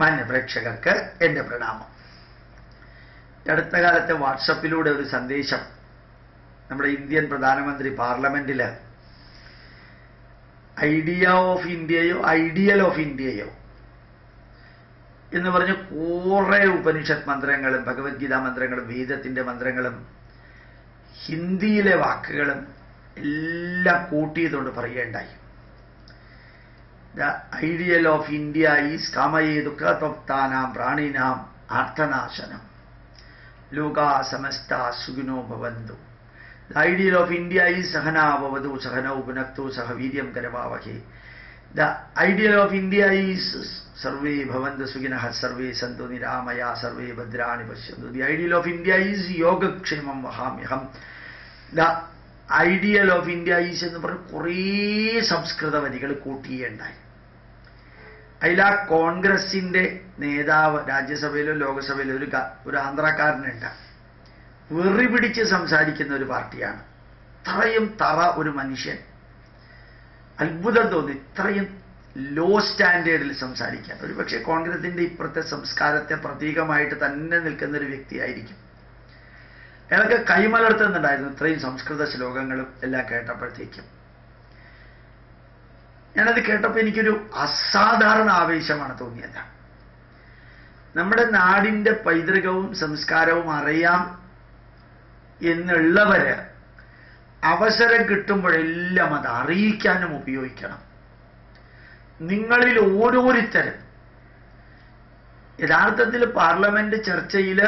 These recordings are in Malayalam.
മാന്യ പ്രേക്ഷകർക്ക് എന്റെ പ്രണാമം. അടുത്ത കാലത്തെ വാട്സപ്പിലൂടെ ഒരു സന്ദേശം. നമ്മുടെ ഇന്ത്യൻ പ്രധാനമന്ത്രി പാർലമെന്റിൽ ഐഡിയ ഓഫ് ഇന്ത്യയോ ഐഡിയൽ ഓഫ് ഇന്ത്യയോ എന്ന് പറഞ്ഞ് കുറെ ഉപനിഷത്ത് മന്ത്രങ്ങളും ഭഗവത്ഗീത മന്ത്രങ്ങളും വേദത്തിന്റെ മന്ത്രങ്ങളും ഹിന്ദിയിലെ വാക്കുകളും എല്ലാം കൂട്ടിയതുകൊണ്ട് പറയുകയുണ്ടായി. The ideal of India is കാമയേ ദുഃഖത്വപ്താനാം പ്രാണിനാം ആർത്ഥനാശനം ലോകാ സമസ്ത സുഖിനോ ഭവന്തു. The ideal of India is സഹനാവവതു സഹനൗ പുനക്തു സഹ വീര്യം കരമാവഹേ. The ideal of India is survey ഭവന്തു സുഖിനഃ സർവേ സന്തു നിരാമയ സർവേ ഭദ്രാണി പശ്യന്തു. The ideal of India is യോഗക്ഷേമം വഹാമ്യഹം. The ideal of India is എന്ന് പറഞ്ഞ് കുറേ സംസ്കൃത വരികൾ കൂട്ടിയുണ്ടായി അതിൽ ആ കോൺഗ്രസിന്റെ നേതാവ് രാജ്യസഭയിലോ ലോകസഭയിലോ ഒരു ഒരു ആന്ധ്രാക്കാരനുണ്ട്. വെറി പിടിച്ച് സംസാരിക്കുന്ന ഒരു പാർട്ടിയാണ്. ഇത്രയും തറ ഒരു മനുഷ്യൻ. അത്ഭുതം തോന്നി. ഇത്രയും ലോ സ്റ്റാൻഡേർഡിൽ സംസാരിക്കാൻ. ഒരു പക്ഷേ കോൺഗ്രസിന്റെ ഇപ്പുറത്തെ സംസ്കാരത്തെ പ്രതീകമായിട്ട് തന്നെ നിൽക്കുന്ന ഒരു വ്യക്തിയായിരിക്കും. അയാൾക്ക് കൈമലർത്തുന്നുണ്ടായിരുന്നു. ഇത്രയും സംസ്കൃത ശ്ലോകങ്ങളും എല്ലാം കേട്ടപ്പോഴത്തേക്കും. ഞാനത് കേട്ടപ്പോൾ എനിക്കൊരു അസാധാരണ ആവേശമാണ് തോന്നിയത്. നമ്മുടെ നാടിന്റെ പൈതൃകവും സംസ്കാരവും അറിയാം എന്നുള്ളവര് അവസരം കിട്ടുമ്പോഴെല്ലാം അത് അറിയിക്കാനും ഉപയോഗിക്കണം. നിങ്ങളിൽ ഓരോരുത്തരും യഥാർത്ഥത്തിൽ പാർലമെന്റ് ചർച്ചയിൽ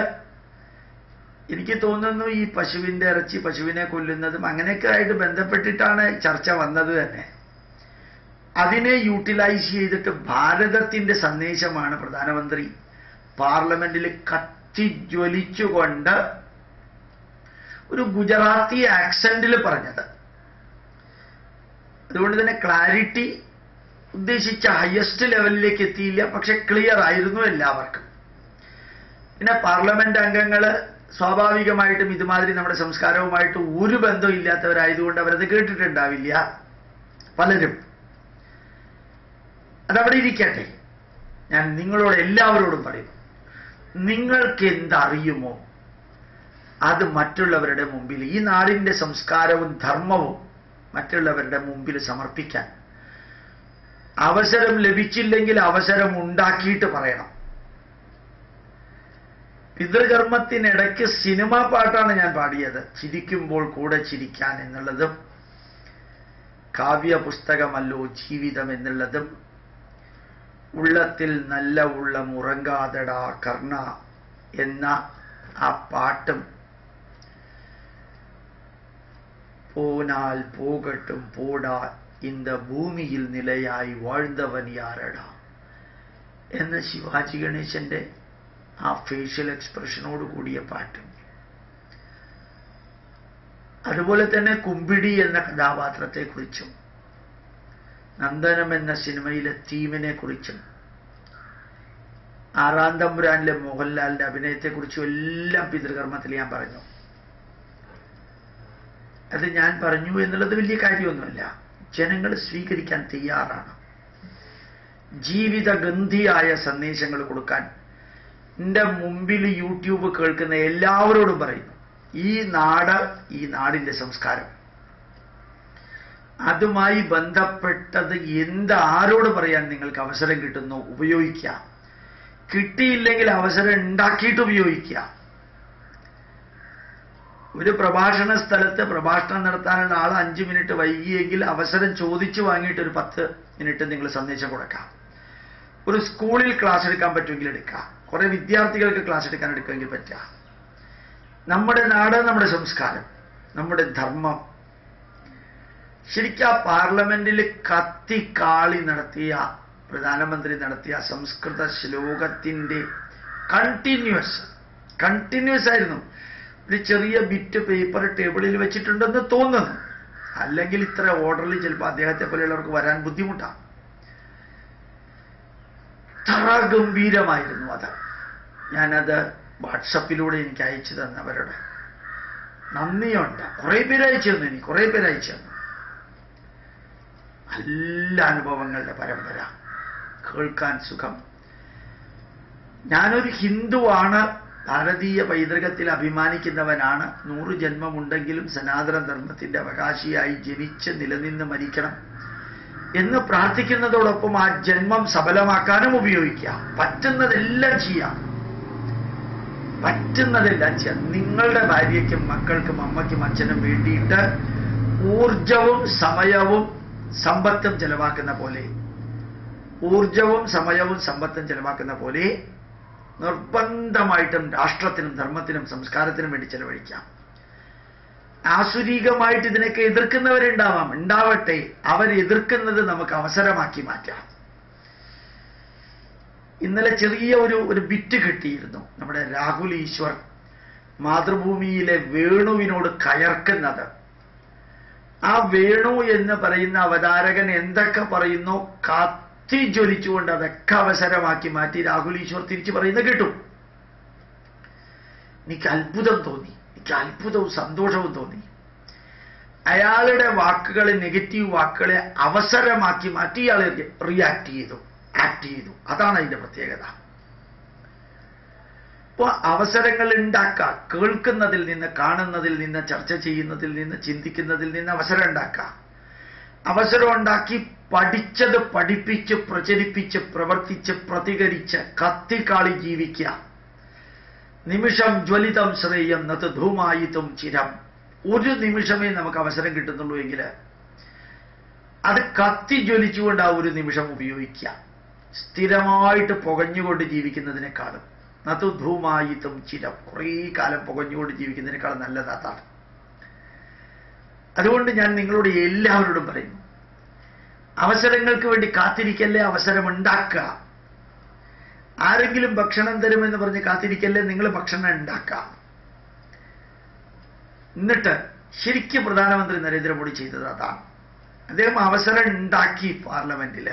എനിക്ക് തോന്നുന്നു ഈ പശുവിന്റെ ഇറച്ചി പശുവിനെ കൊല്ലുന്നതും അങ്ങനെയൊക്കെ ആയിട്ട് ബന്ധപ്പെട്ടിട്ടാണ് ചർച്ച വന്നത് തന്നെ. അതിനെ യൂട്ടിലൈസ് ചെയ്തിട്ട് ഭാരതത്തിന്റെ സന്ദേശമാണ് പ്രധാനമന്ത്രി. പാർലമെന്റിൽ കത്തിജ്വലിച്ചുകൊണ്ട് ഒരു ഗുജറാത്തി ആക്സന്റിൽ പറഞ്ഞത്. അതുകൊണ്ട് തന്നെ ക്ലാരിറ്റി ഉദ്ദേശിച്ച ഹയസ്റ്റ് ലെവലിലേക്ക് എത്തിയില്ല പക്ഷെ ക്ലിയർ ആയിരുന്നു എല്ലാവർക്കും. പിന്നെ പാർലമെന്റ് അംഗങ്ങൾ സ്വാഭാവികമായിട്ടും ഇതുമാതിരി നമ്മുടെ സംസ്കാരവുമായിട്ട് ഒരു ബന്ധവും ഇല്ലാത്തവരായതുകൊണ്ട് അവരത് കേട്ടിട്ടുണ്ടാവില്ല. പലരും. അതവിടെ ഇരിക്കട്ടെ. ഞാൻ നിങ്ങളോട് എല്ലാവരോടും പറയുന്നു നിങ്ങൾക്ക് എന്തറിയുമോ? അത് മറ്റുള്ളവരുടെ മുമ്പിൽ ഈ നാടിന്റെ സംസ്കാരവും ധർമ്മവും മറ്റുള്ളവരുടെ മുമ്പിൽ സമർപ്പിക്കാൻ അവസരം ലഭിച്ചില്ലെങ്കിൽ അവസരം ഉണ്ടാക്കിയിട്ട് പറയണം. പിതൃകർമ്മത്തിനിടയ്ക്ക് സിനിമാ പാട്ടാണ് ഞാൻ പാടിയത്. ചിരിക്കുമ്പോൾ കൂടെ ചിരിക്കാൻ എന്നുള്ളതും കാവ്യ പുസ്തകമല്ലോ ജീവിതം എന്നുള്ളതും ഉള്ളത്തിൽ നല്ല ഉള്ളം ഉറങ്ങാതടാ കർണ എന്ന ആ പാട്ടും പോനാൽ പോകട്ടും പോടാ இந்த ഭൂമിയിൽ നിലയായി വാഴ്ന്നവൻ യാരടാ എന്ന ശിവാജി ഗണേശന്റെ ആ ഫേഷ്യൽ എക്സ്പ്രഷനോട് കൂടിയ പാട്ടും അതുപോലെ തന്നെ കുമ്പിടി എന്ന കഥാപാത്രത്തെക്കുറിച്ചും നന്ദനം എന്ന സിനിമയിലെ തീമിനെ കുറിച്ചും ആറാം തമ്പുരാനിലെ മോഹൻലാലിന്റെ അഭിനയത്തെക്കുറിച്ചും എല്ലാം പിതൃകർമ്മത്തിൽ ഞാൻ പറഞ്ഞു. അത് ഞാൻ പറഞ്ഞു എന്നുള്ളത് വലിയ കാര്യമൊന്നുമല്ല. ജനങ്ങൾ സ്വീകരിക്കാൻ തയ്യാറാണ്. ജീവിതഗന്ധിയായ സന്ദേശങ്ങൾ കൊടുക്കാൻ എന്റെ മുമ്പിൽ യൂട്യൂബ് കേൾക്കുന്ന എല്ലാവരോടും പറയുന്നു. ഈ നാട് ഈ നാടിന്റെ സംസ്കാരം. അതുമായി ബന്ധപ്പെട്ടത് എന്ത് ആരോട് പറയാൻ നിങ്ങൾക്ക് അവസരം കിട്ടുന്നു? ഉപയോഗിക്കുക കിട്ടിയില്ലെങ്കിൽ അവസരം ഉണ്ടാക്കിയിട്ട് ഉപയോഗിക്കുക ഒരു പ്രഭാഷണ സ്ഥലത്ത് പ്രഭാഷണം നടത്താനുള്ള ആൾ അഞ്ച് മിനിറ്റ് വൈകിയെങ്കിൽ അവസരം ചോദിച്ചു വാങ്ങിയിട്ട് ഒരു പത്ത് മിനിറ്റ് നിങ്ങൾ സന്ദേശം കൊടുക്കാം. ഒരു സ്കൂളിൽ ക്ലാസ് എടുക്കാൻ പറ്റുമെങ്കിൽ എടുക്കാം. കുറെ വിദ്യാർത്ഥികൾക്ക് ക്ലാസ് എടുക്കാൻ എടുക്കുമെങ്കിൽ പറ്റുക നമ്മുടെ നാട് നമ്മുടെ സംസ്കാരം നമ്മുടെ ധർമ്മം ശരിക്കും ആ പാർലമെന്റിൽ കത്തിക്കാളി നടത്തിയ പ്രധാനമന്ത്രി നടത്തിയ സംസ്കൃത ശ്ലോകത്തിന്റെ കണ്ടിന്യൂസ് കണ്ടിന്യൂസ് ആയിരുന്നു. ഒരു ചെറിയ ബിറ്റ് പേപ്പർ ടേബിളിൽ വെച്ചിട്ടുണ്ടെന്ന് തോന്നുന്നു. അല്ലെങ്കിൽ ഇത്ര ഓർഡറിൽ ചിലപ്പോൾ അദ്ദേഹത്തെ പോലെയുള്ളവർക്ക് വരാൻ ബുദ്ധിമുട്ടാണ്. ഗംഭീരമായിരുന്നു അത്. ഞാനത് വാട്സപ്പിലൂടെ എനിക്ക് അയച്ചു തന്നവരുടെ. നന്ദിയുണ്ട്. കുറെ പേര് അയച്ചു തന്നു എനിക്ക് കുറെ പേര് അയച്ചു തന്നു നല്ല അനുഭവങ്ങളുടെ പരമ്പര. കേൾക്കാൻ സുഖം. ഞാനൊരു ഹിന്ദുവാണ്. ഭാരതീയ പൈതൃകത്തിൽ അഭിമാനിക്കുന്നവനാണ്. നൂറ് ജന്മമുണ്ടെങ്കിലും സനാതന ധർമ്മത്തിന്റെ അവകാശിയായി ജനിച്ച് നിലനിന്ന് മരിക്കണം എന്ന് പ്രാർത്ഥിക്കുന്നതോടൊപ്പം ആ ജന്മം സഫലമാക്കാനും ഉപയോഗിക്കാം. പറ്റുന്നതെല്ലാം ചെയ്യാം. പറ്റുന്നതെല്ലാം ചെയ്യാം. നിങ്ങളുടെ ഭാര്യയ്ക്കും മക്കൾക്കും അമ്മയ്ക്കും അച്ഛനും വേണ്ടിയിട്ട് ഊർജവും സമയവും സമ്പത്തും ചെലവാക്കുന്ന പോലെ ഊർജവും സമയവും സമ്പത്തും ചെലവാക്കുന്ന പോലെ നിർബന്ധമായിട്ടും രാഷ്ട്രത്തിനും ധർമ്മത്തിനും സംസ്കാരത്തിനും വേണ്ടി ചെലവഴിക്കാം. ആസുരീകമായിട്ട് ഇതിനൊക്കെ എതിർക്കുന്നവരുണ്ടാവാം. ഉണ്ടാവട്ടെ അവർ എതിർക്കുന്നത് നമുക്ക് അവസരമാക്കി മാറ്റാം. ഇന്നലെ ചെറിയ ഒരു ഒരു ബിറ്റ് കിട്ടിയിരുന്നു നമ്മുടെ രാഹുൽ ഈശ്വർ മാതൃഭൂമിയിലെ വേണുവിനോട് കയർക്കുന്നത്. ആ വേണു എന്ന് പറയുന്ന അവതാരകൻ എന്തൊക്കെ പറയുന്നു? കത്തി ജ്വലിച്ചുകൊണ്ട് അതൊക്കെ അവസരമാക്കി മാറ്റി രാഹുൽ ഈശ്വർ തിരിച്ചു പറയുന്നത് കേട്ടു. എനിക്ക് അത്ഭുതം തോന്നി. എനിക്ക് അത്ഭുതവും സന്തോഷവും തോന്നി. അയാളുടെ വാക്കുകളെ നെഗറ്റീവ് വാക്കുകളെ അവസരമാക്കി മാറ്റി ഇയാൾ റിയാക്ട് ചെയ്തു. ആക്ട് ചെയ്തു. അതാണ് അതിന്റെ പ്രത്യേകത. ഇപ്പൊ അവസരങ്ങൾ ഉണ്ടാക്കുക കേൾക്കുന്നതിൽ നിന്ന് കാണുന്നതിൽ നിന്ന് ചർച്ച ചെയ്യുന്നതിൽ നിന്ന് ചിന്തിക്കുന്നതിൽ നിന്ന് അവസരം ഉണ്ടാക്കുക അവസരം ഉണ്ടാക്കി പഠിച്ചത് പഠിപ്പിച്ച് പ്രചരിപ്പിച്ച് പ്രവർത്തിച്ച് പ്രതികരിച്ച് കത്തിക്കാളി ജീവിക്കുക. നിമിഷം ജ്വലിതം ശ്രേയം നത് ധൂമായിത്തും ചിരം. ഒരു നിമിഷമേ നമുക്ക് അവസരം കിട്ടുന്നുള്ളൂ എങ്കിൽ അത് കത്തി ജ്വലിച്ചുകൊണ്ട് ആ ഒരു നിമിഷം ഉപയോഗിക്കുക. സ്ഥിരമായിട്ട് പുകഞ്ഞുകൊണ്ട് ജീവിക്കുന്നതിനേക്കാളും. നതു ധൂമായിത്തും ചിരം കുറേ കാലം പുകഞ്ഞുകൊണ്ട് ജീവിക്കുന്നതിനേക്കാൾ നല്ലത് അതാണ്. അതുകൊണ്ട് ഞാൻ നിങ്ങളോട് എല്ലാവരോടും പറയുന്നു അവസരങ്ങൾക്ക് വേണ്ടി കാത്തിരിക്കല്ലേ അവസരം ഉണ്ടാക്കുക. ആരെങ്കിലും ഭക്ഷണം തരുമെന്ന് പറഞ്ഞ് കാത്തിരിക്കല്ലേ നിങ്ങൾ ഭക്ഷണം ഉണ്ടാക്കുക. എന്നിട്ട് ശരിക്കും പ്രധാനമന്ത്രി നരേന്ദ്രമോദി ചെയ്തത് അതാണ്. അദ്ദേഹം അവസരം ഉണ്ടാക്കി പാർലമെന്റിൽ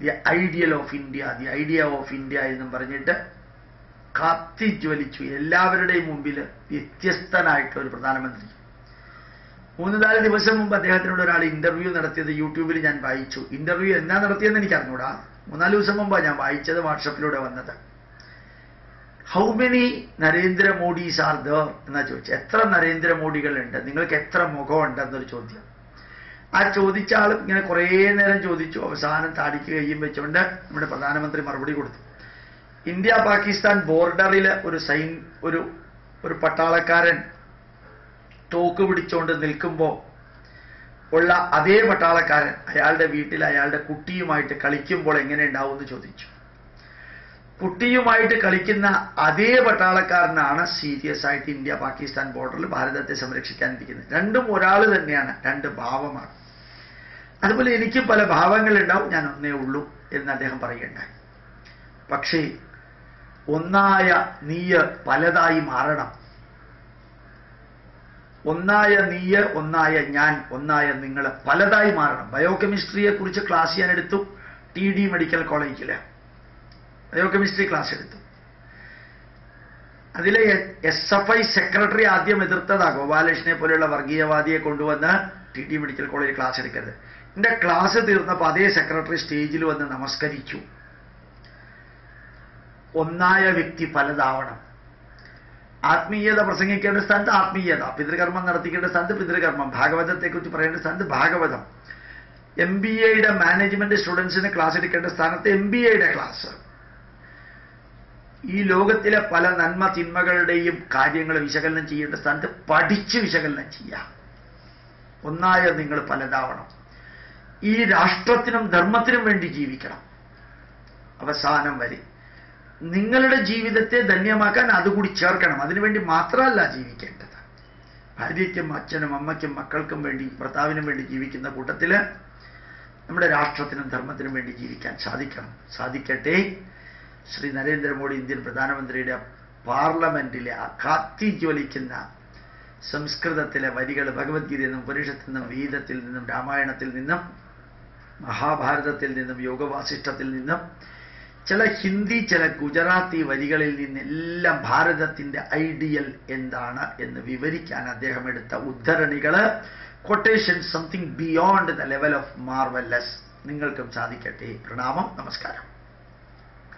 the ideal of India the idea of India എന്നും പറഞ്ഞിട്ട് കത്തിജ്വലിച്ചു. എല്ലാവരുടെയും മുമ്പിൽ വ്യത്യസ്തനായിട്ടുള്ള ഒരു പ്രധാനമന്ത്രി. മൂന്ന് നാല് ദിവസം മുമ്പ് അദ്ദേഹത്തിനോട് ഒരാൾ ഇന്റർവ്യൂ നടത്തിയത് യൂട്യൂബിൽ ഞാൻ വായിച്ചു. ഇന്റർവ്യൂ എന്നാ നടത്തിയെന്ന് എനിക്ക് അറിഞ്ഞൂടാ മൂന്നാൽ ദിവസം മുമ്പാണ് ഞാൻ വായിച്ചത് വാട്സപ്പിലൂടെ വന്നത്. ഹൗ മെനി നരേന്ദ്രമോഡീസ് ആർ ദർ എന്നാ ചോദിച്ചു എത്ര നരേന്ദ്രമോദികളുണ്ട് നിങ്ങൾക്ക് എത്ര മുഖമുണ്ടെന്നൊരു ചോദ്യം. ആ ചോദിച്ച ആൾ ഇങ്ങനെ കുറേ നേരം ചോദിച്ചു. അവസാനം താടിക്ക് കയ്യും വെച്ചുകൊണ്ട് നമ്മുടെ പ്രധാനമന്ത്രി മറുപടി കൊടുത്തു. ഇന്ത്യ പാകിസ്ഥാൻ ബോർഡറിൽ ഒരു സൈൻ ഒരു ഒരു പട്ടാളക്കാരൻ തോക്ക് പിടിച്ചുകൊണ്ട് നിൽക്കുമ്പോൾ ഉള്ള അതേ പട്ടാളക്കാരൻ അയാളുടെ വീട്ടിൽ അയാളുടെ കുട്ടിയുമായിട്ട് കളിക്കുമ്പോൾ എങ്ങനെ ഉണ്ടാവും എന്ന് ചോദിച്ചു. കുട്ടിയുമായിട്ട് കളിക്കുന്ന അതേ പട്ടാളക്കാരനാണ് സീരിയസ് ആയിട്ട് ഇന്ത്യ പാകിസ്ഥാൻ ബോർഡറിൽ ഭാരതത്തെ സംരക്ഷിക്കാനിരിക്കുന്നത്. രണ്ടും ഒരാൾ തന്നെയാണ് രണ്ട് ഭാവമാണ്. അതുപോലെ എനിക്ക് പല ഭാവങ്ങളുണ്ടാവും ഞാൻ ഒന്നേ ഉള്ളൂ എന്ന് അദ്ദേഹം പറയുകയുണ്ടായി. പക്ഷേ ഒന്നായ നീയ് പലതായി മാറണം. ഒന്നായ നീയ് ഒന്നായ ഞാൻ ഒന്നായ നിങ്ങൾ പലതായി മാറണം. ബയോകെമിസ്ട്രിയെ കുറിച്ച് ക്ലാസ് ഞാൻ എടുത്തു. T D medical bio biochemistry class എടുത്തു. അതിലെ എസ് എഫ് ഐ സെക്രട്ടറി ആദ്യം എതിർത്തതാ ഗോപാലകൃഷ്ണനെ പോലെയുള്ള വർഗീയവാദിയെ കൊണ്ടുവന്ന് T D medical college class എടുക്കരുത്. എന്റെ ക്ലാസ് തീർന്നപ്പോൾ അതേ സെക്രട്ടറി സ്റ്റേജിൽ വന്ന് നമസ്കരിച്ചു. ഒന്നായ വ്യക്തി പലതാവണം. ആത്മീയത പ്രസംഗിക്കേണ്ട സ്ഥാനത്ത് ആത്മീയത പിതൃകർമ്മം നടത്തിക്കേണ്ട സ്ഥാനത്ത് പിതൃകർമ്മം ഭാഗവതത്തെക്കുറിച്ച് പറയേണ്ട സ്ഥാനത്ത് ഭാഗവതം. എം ബി എയുടെ മാനേജ്മെന്റ് സ്റ്റുഡൻസിന് ക്ലാസ് എടുക്കേണ്ട സ്ഥാനത്ത് എം ബി എയുടെ ക്ലാസ് ഈ ലോകത്തിലെ പല നന്മ തിന്മകളുടെയും കാര്യങ്ങൾ വിശകലനം ചെയ്യേണ്ട സ്ഥാനത്ത് പഠിച്ച് വിശകലനം ചെയ്യാം ഒന്നായ നിങ്ങൾ പലതാവണം. ഈ രാഷ്ട്രത്തിനും ധർമ്മത്തിനും വേണ്ടി ജീവിക്കണം. അവസാനം വരെ നിങ്ങളുടെ ജീവിതത്തെ ധന്യമാക്കാൻ അതുകൂടി ചേർക്കണം. അതിനുവേണ്ടി മാത്രമല്ല ജീവിക്കേണ്ടത്. ഭാര്യയ്ക്കും അച്ഛനും അമ്മയ്ക്കും മക്കൾക്കും വേണ്ടി ഭർത്താവിനും വേണ്ടി ജീവിക്കുന്ന കൂട്ടത്തിൽ നമ്മുടെ രാഷ്ട്രത്തിനും ധർമ്മത്തിനും വേണ്ടി ജീവിക്കാൻ സാധിക്കണം. സാധിക്കട്ടെ. ശ്രീ നരേന്ദ്രമോദി ഇന്ത്യൻ പ്രധാനമന്ത്രിയുടെ പാർലമെന്റിലെ ആ കാത്തിജ്വലിക്കുന്ന സംസ്കൃതത്തിലെ വരികൾ ഭഗവത്ഗീതയിൽ നിന്നും ഉപനിഷത്തിൽ നിന്നും വീതത്തിൽ നിന്നും രാമായണത്തിൽ നിന്നും മഹാഭാരതത്തിൽ നിന്നും യോഗവാസിഷ്ടത്തിൽ നിന്നും ചില ഹിന്ദി ചില ഗുജറാത്തി വരികളിൽ നിന്നെല്ലാം ഭാരതത്തിന്റെ ഐഡിയൽ എന്താണ് എന്ന് വിവരിക്കാൻ അദ്ദേഹം എടുത്ത ഉദ്ധരണികൾ quotation something beyond the level of marvellous നിങ്ങൾക്കും സാധിക്കട്ടെ. പ്രണാമം. നമസ്കാരം.